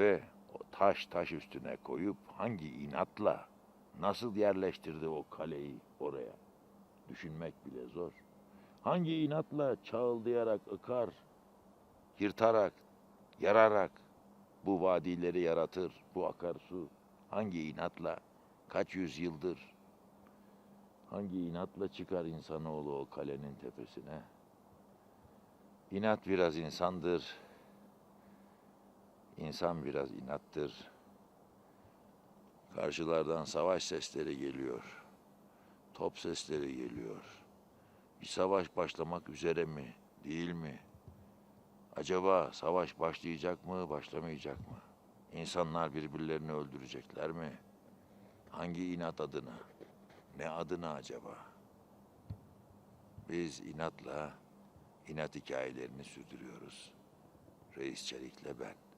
Ve taş taş üstüne koyup hangi inatla nasıl yerleştirdi o kaleyi oraya? Düşünmek bile zor. Hangi inatla çağıldayarak ıkar, yırtarak, yararak bu vadileri yaratır, bu akarsu hangi inatla, kaç yüzyıldır, hangi inatla çıkar insanoğlu o kalenin tepesine? İnat biraz insandır, insan biraz inattır. Karşılardan savaş sesleri geliyor, top sesleri geliyor. Bir savaş başlamak üzere mi, değil mi? Acaba savaş başlayacak mı, başlamayacak mı? İnsanlar birbirlerini öldürecekler mi? Hangi inat adına? Ne adına acaba? Biz inatla inat hikayelerini sürdürüyoruz. Reis Çelik'le ben.